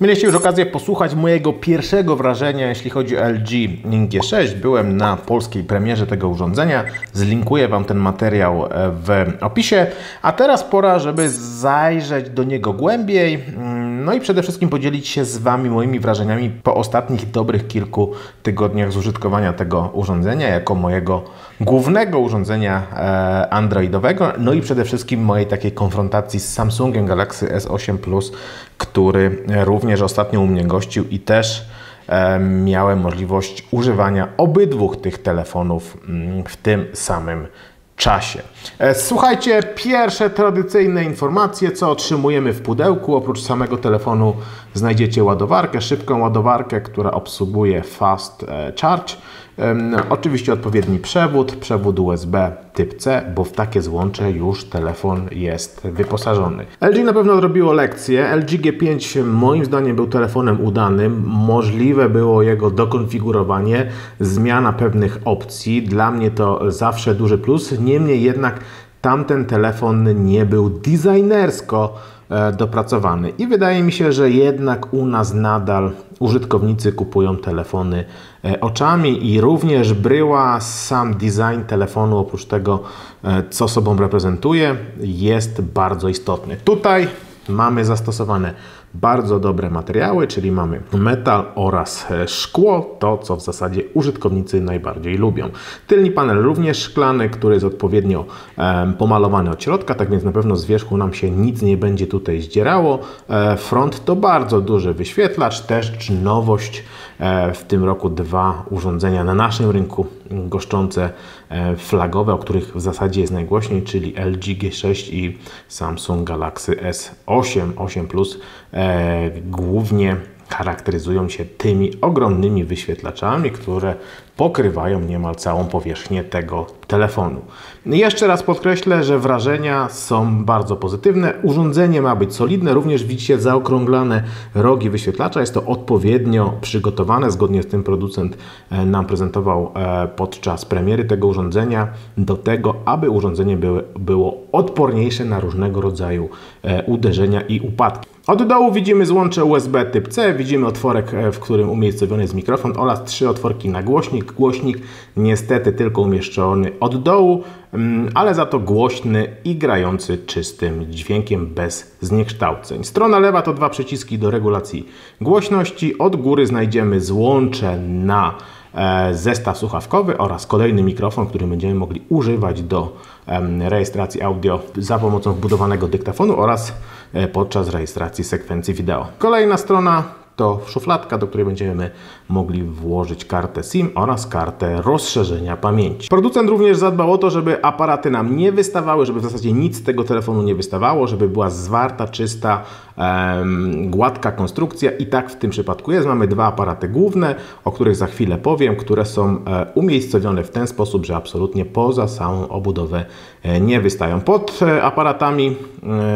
Mieliście już okazję posłuchać mojego pierwszego wrażenia, jeśli chodzi o LG G6. Byłem na polskiej premierze tego urządzenia. Zlinkuję Wam ten materiał e, w opisie. A teraz pora, żeby zajrzeć do niego głębiej. No i przede wszystkim podzielić się z Wami moimi wrażeniami po ostatnich dobrych kilku tygodniach z użytkowania tego urządzenia jako mojego głównego urządzenia e, androidowego. No i przede wszystkim mojej takiej konfrontacji z Samsungiem Galaxy S8 Plus, który również ostatnio u mnie gościł i też e, miałem możliwość używania obydwu tych telefonów mm, w tym samym czasie. E, słuchajcie, pierwsze tradycyjne informacje, co otrzymujemy w pudełku. Oprócz samego telefonu znajdziecie ładowarkę, szybką ładowarkę, która obsługuje Fast e, Charge. Oczywiście odpowiedni przewód, przewód USB typ C, bo w takie złącze już telefon jest wyposażony. LG na pewno zrobiło lekcję. LG G5 moim zdaniem był telefonem udanym. Możliwe było jego dokonfigurowanie, zmiana pewnych opcji. Dla mnie to zawsze duży plus. Niemniej jednak tamten telefon nie był designersko e, dopracowany. I wydaje mi się, że jednak u nas nadal użytkownicy kupują telefony e, oczami i również bryła, sam design telefonu, oprócz tego, e, co sobą reprezentuje, jest bardzo istotny. Tutaj mamy zastosowane bardzo dobre materiały, czyli mamy metal oraz e, szkło, to co w zasadzie użytkownicy najbardziej lubią. Tylny panel również szklany, który jest odpowiednio pomalowany od środka, tak więc na pewno z wierzchu nam się nic nie będzie tutaj zdzierało. E, front to bardzo duży wyświetlacz, też nowość e, w tym roku dwa urządzenia na naszym rynku goszczące flagowe, o których w zasadzie jest najgłośniej, czyli LG G6 i Samsung Galaxy S8, 8 Plus głównie charakteryzują się tymi ogromnymi wyświetlaczami, które pokrywają niemal całą powierzchnię tego telefonu. Jeszcze raz podkreślę, że wrażenia są bardzo pozytywne. Urządzenie ma być solidne, również widzicie zaokrąglane rogi wyświetlacza. Jest to odpowiednio przygotowane, zgodnie z tym producent e, nam prezentował e, podczas premiery tego urządzenia, do tego, aby urządzenie było, było odporniejsze na różnego rodzaju uderzenia i upadki. Od dołu widzimy złącze USB typ C, widzimy otworek, e, w którym umiejscowiony jest mikrofon oraz trzy otworki na głośnik. Głośnik niestety tylko umieszczony od dołu, mm, ale za to głośny i grający czystym dźwiękiem bez zniekształceń. Strona lewa to dwa przyciski do regulacji głośności. Od góry znajdziemy złącze na e, zestaw słuchawkowy oraz kolejny mikrofon, który będziemy mogli używać do rejestracji audio za pomocą wbudowanego dyktafonu oraz e, podczas rejestracji sekwencji wideo. Kolejna strona to szufladka, do której będziemy mogli włożyć kartę SIM oraz kartę rozszerzenia pamięci. Producent również zadbał o to, żeby aparaty nam nie wystawały, żeby w zasadzie nic z tego telefonu nie wystawało, żeby była zwarta, czysta, em, gładka konstrukcja i tak w tym przypadku jest. Mamy dwa aparaty główne, o których za chwilę powiem, które są e, umiejscowione w ten sposób, że absolutnie poza samą obudowę e, nie wystają. Pod e, aparatami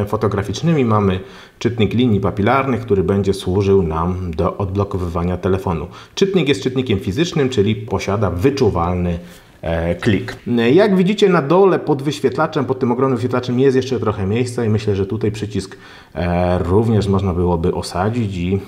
fotograficznymi mamy czytnik linii papilarnych, który będzie służył nam do odblokowywania telefonu. Czytnik jest czytnikiem fizycznym, czyli posiada wyczuwalny e, klik. Jak widzicie na dole pod wyświetlaczem, pod tym ogromnym wyświetlaczem jest jeszcze trochę miejsca i myślę, że tutaj przycisk e, również można byłoby osadzić i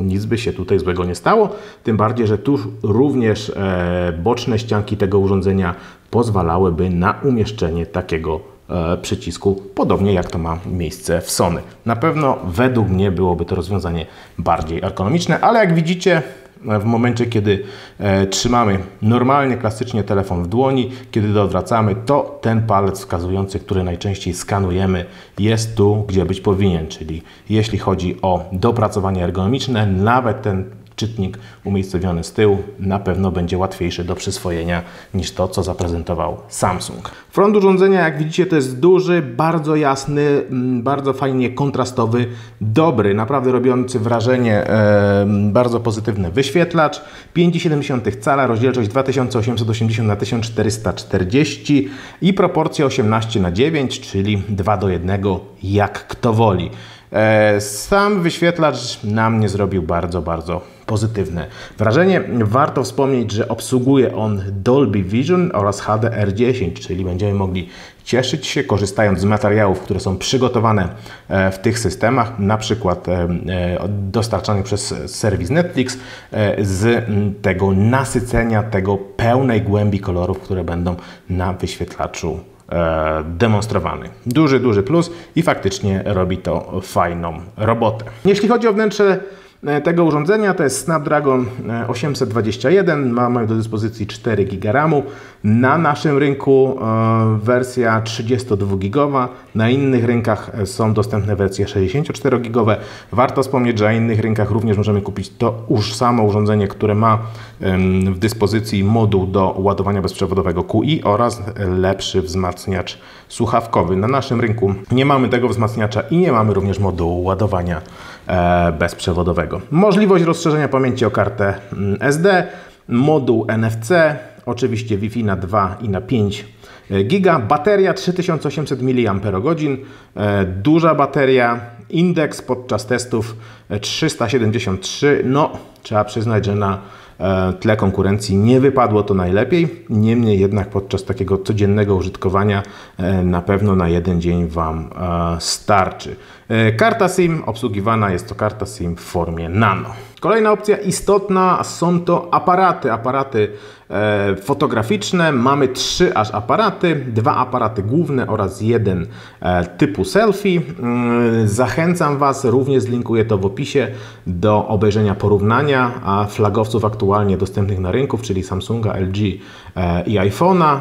nic by się tutaj złego nie stało. Tym bardziej, że tu również e, boczne ścianki tego urządzenia pozwalałyby na umieszczenie takiego przycisku, podobnie jak to ma miejsce w Sony. Na pewno według mnie byłoby to rozwiązanie bardziej ergonomiczne, ale jak widzicie, e, w momencie, kiedy e, trzymamy normalnie, klasycznie telefon w dłoni, kiedy odwracamy, to ten palec wskazujący, który najczęściej skanujemy, jest tu, gdzie być powinien. Czyli jeśli chodzi o dopracowanie ergonomiczne, nawet ten czytnik umiejscowiony z tyłu na pewno będzie łatwiejszy do przyswojenia niż to, co zaprezentował Samsung. Front urządzenia, jak widzicie, to jest duży, bardzo jasny, mm, bardzo fajnie kontrastowy, dobry, naprawdę robiący wrażenie, e, bardzo pozytywny wyświetlacz. 5,7 cala, rozdzielczość 2880 na 1440 i proporcja 18 na 9, czyli 2 do 1, jak kto woli. E, sam wyświetlacz na mnie zrobił bardzo, bardzo pozytywne wrażenie. Warto wspomnieć, że obsługuje on Dolby Vision oraz HDR10, czyli będziemy mogli cieszyć się korzystając z materiałów, które są przygotowane e, w tych systemach, na przykład e, dostarczanych przez serwis Netflix, z tego nasycenia, tego pełnej głębi kolorów, które będą na wyświetlaczu E, demonstrowany. Duży, duży plus i faktycznie robi to fajną robotę. Jeśli chodzi o wnętrze E, tego urządzenia to jest Snapdragon 821, e, mamy do dyspozycji 4 GB RAMu. Na naszym rynku e, wersja 32 GB, na innych rynkach są dostępne wersje 64 GB. Warto wspomnieć, że na innych rynkach również możemy kupić to już samo urządzenie, które ma w dyspozycji moduł do ładowania bezprzewodowego QI oraz lepszy wzmacniacz słuchawkowy. Na naszym rynku nie mamy tego wzmacniacza i nie mamy również modułu ładowania E, bezprzewodowego. Możliwość rozszerzenia pamięci o kartę mm, SD, moduł NFC, oczywiście Wi-Fi na 2 i na 5 e, giga, bateria 3800 mAh, e, duża bateria, indeks podczas testów 373, no trzeba przyznać, że na tle konkurencji nie wypadło to najlepiej, niemniej jednak podczas takiego codziennego użytkowania na pewno na jeden dzień Wam starczy. E, karta SIM obsługiwana jest to karta SIM w formie nano. Kolejna opcja istotna są to aparaty, aparaty e, fotograficzne. Mamy trzy aż aparaty, dwa aparaty główne oraz jeden e, typu selfie. Mm, zachęcam Was, również zlinkuję to w opisie, do obejrzenia porównania flagowców aktualnie dostępnych na rynku, czyli Samsunga, LG i iPhone'a.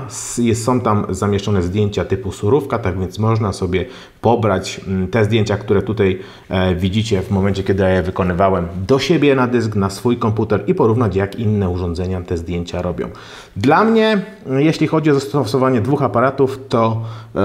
Są tam zamieszczone zdjęcia typu surówka, tak więc można sobie pobrać mm, te zdjęcia, które tutaj e, widzicie w momencie, kiedy ja je wykonywałem, do siebie na dysk, na swój komputer i porównać, jak inne urządzenia te zdjęcia robią. Dla mnie, jeśli chodzi o zastosowanie dwóch aparatów, to e,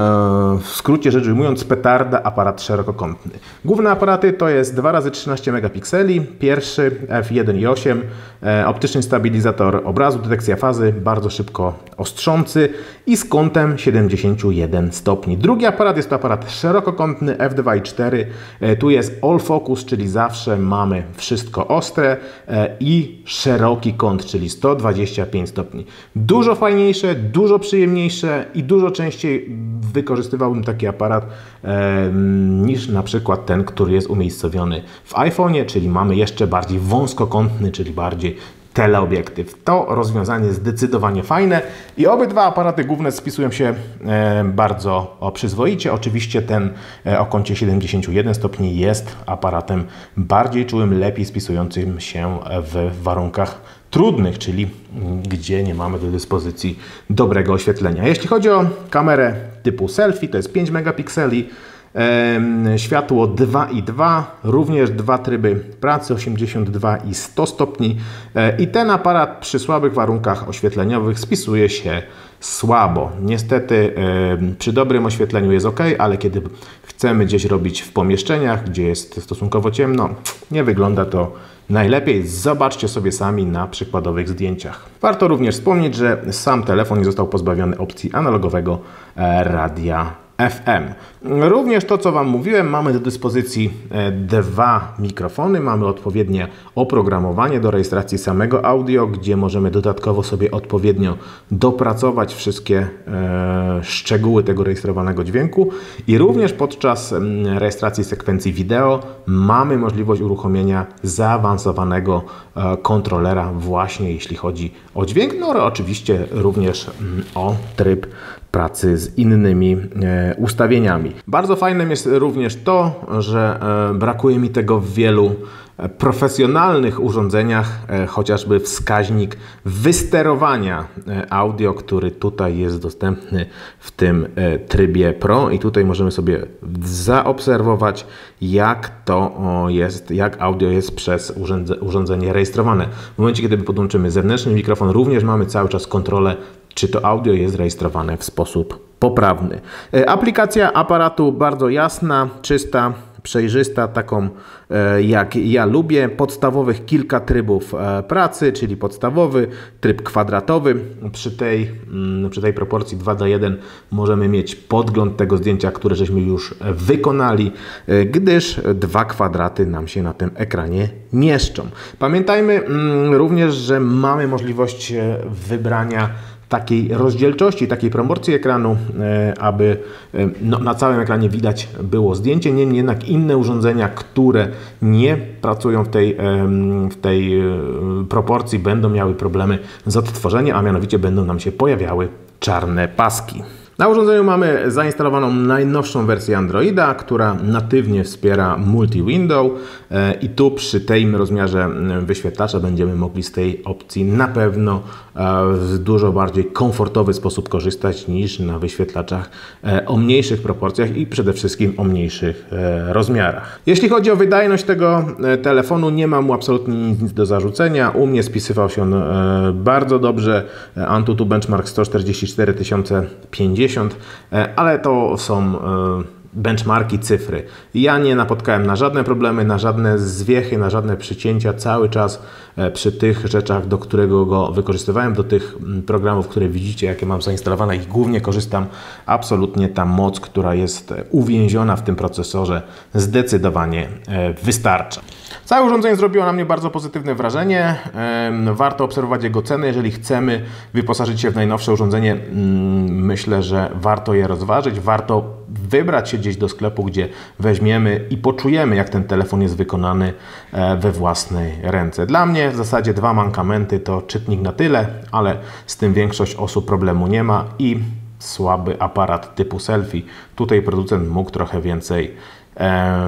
w skrócie rzecz ujmując, petarda aparat szerokokątny. Główne aparaty to jest 2x13 megapikseli, pierwszy f1.8, e, optyczny stabilizator obrazu, detekcja fazy, bardzo szybko ostrzący i z kątem 71 stopni. Drugi aparat jest to aparat szerokokątny f2.4, tu jest all focus, czyli zawsze mamy wszystko ostre e, i szeroki kąt, czyli 125 stopni. Dużo fajniejsze, dużo przyjemniejsze i dużo częściej wykorzystywałbym taki aparat e, niż na przykład ten, który jest umiejscowiony w iPhone'ie, czyli mamy jeszcze bardziej wąskokątny, czyli bardziej teleobiektyw. To rozwiązanie zdecydowanie fajne i obydwa aparaty główne spisują się e, bardzo przyzwoicie. Oczywiście ten e, o kącie 71 stopni jest aparatem bardziej czułym, lepiej spisującym się w warunkach trudnych, czyli gdzie nie mamy do dyspozycji dobrego oświetlenia. Jeśli chodzi o kamerę typu selfie, to jest 5 megapikseli, Światło 2,2, również dwa tryby pracy 82 i 100 stopni. E, I ten aparat przy słabych warunkach oświetleniowych spisuje się słabo. Niestety przy dobrym oświetleniu jest ok, ale kiedy chcemy gdzieś robić w pomieszczeniach, gdzie jest stosunkowo ciemno, nie wygląda to najlepiej. Zobaczcie sobie sami na przykładowych zdjęciach. Warto również wspomnieć, że sam telefon nie został pozbawiony opcji analogowego e, radia FM. Również to, co Wam mówiłem, mamy do dyspozycji e, dwa mikrofony, mamy odpowiednie oprogramowanie do rejestracji samego audio, gdzie możemy dodatkowo sobie odpowiednio dopracować wszystkie e, szczegóły tego rejestrowanego dźwięku. I również podczas rejestracji sekwencji wideo mamy możliwość uruchomienia zaawansowanego e, kontrolera właśnie jeśli chodzi o dźwięk, no ale oczywiście również o tryb pracy z innymi e, ustawieniami. Bardzo fajnym jest również to, że e, brakuje mi tego w wielu profesjonalnych urządzeniach, chociażby wskaźnik wysterowania audio, który tutaj jest dostępny w tym trybie Pro i tutaj możemy sobie zaobserwować jak to jest, jak audio jest przez urządzenie rejestrowane. W momencie, kiedy podłączymy zewnętrzny mikrofon, również mamy cały czas kontrolę czy to audio jest rejestrowane w sposób poprawny. E, aplikacja aparatu bardzo jasna, czysta, przejrzysta, taką e, jak ja lubię. Podstawowych kilka trybów e, pracy, czyli podstawowy, tryb kwadratowy. Przy tej, mm, przy tej proporcji 2 do 1 możemy mieć podgląd tego zdjęcia, które żeśmy już wykonali, e, gdyż dwa kwadraty nam się na tym ekranie mieszczą. Pamiętajmy mm, również, że mamy możliwość wybrania takiej rozdzielczości, takiej proporcji ekranu, e, aby e, no, na całym ekranie widać było zdjęcie. Niemniej jednak inne urządzenia, które nie pracują w tej, w tej e, proporcji, będą miały problemy z odtworzeniem, a mianowicie będą nam się pojawiały czarne paski. Na urządzeniu mamy zainstalowaną najnowszą wersję Androida, która natywnie wspiera multi-window e, i tu przy tym rozmiarze wyświetlacza będziemy mogli z tej opcji na pewno e, w dużo bardziej komfortowy sposób korzystać niż na wyświetlaczach e, o mniejszych proporcjach i przede wszystkim o mniejszych rozmiarach. Jeśli chodzi o wydajność tego telefonu, nie mam mu absolutnie nic do zarzucenia. U mnie spisywał się on bardzo dobrze. Antutu Benchmark 144 050 E, ale to są e, benchmarki, cyfry. Ja nie napotkałem na żadne problemy, na żadne zwiechy, na żadne przycięcia. Cały czas e, przy tych rzeczach, do którego go wykorzystywałem, do tych programów, które widzicie, jakie mam zainstalowane i głównie korzystam, absolutnie ta moc, która jest uwięziona w tym procesorze, zdecydowanie wystarcza. Całe urządzenie zrobiło na mnie bardzo pozytywne wrażenie. Warto obserwować jego ceny. Jeżeli chcemy wyposażyć się w najnowsze urządzenie, mm, myślę, że warto je rozważyć. Warto wybrać się gdzieś do sklepu, gdzie weźmiemy i poczujemy, jak ten telefon jest wykonany e, we własnej ręce. Dla mnie w zasadzie dwa mankamenty to czytnik na tyle, ale z tym większość osób problemu nie ma i słaby aparat typu selfie. Tutaj producent mógł trochę więcej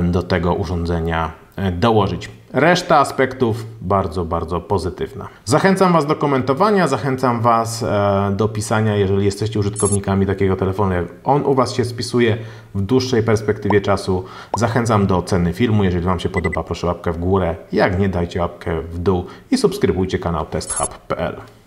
do tego urządzenia E, dołożyć. Reszta aspektów bardzo, bardzo pozytywna. Zachęcam Was do komentowania, zachęcam Was e, do pisania, jeżeli jesteście użytkownikami takiego telefonu, jak on u Was się spisuje w dłuższej perspektywie czasu. Zachęcam do oceny filmu, jeżeli Wam się podoba, proszę łapkę w górę, jak nie dajcie łapkę w dół i subskrybujcie kanał testhub.pl.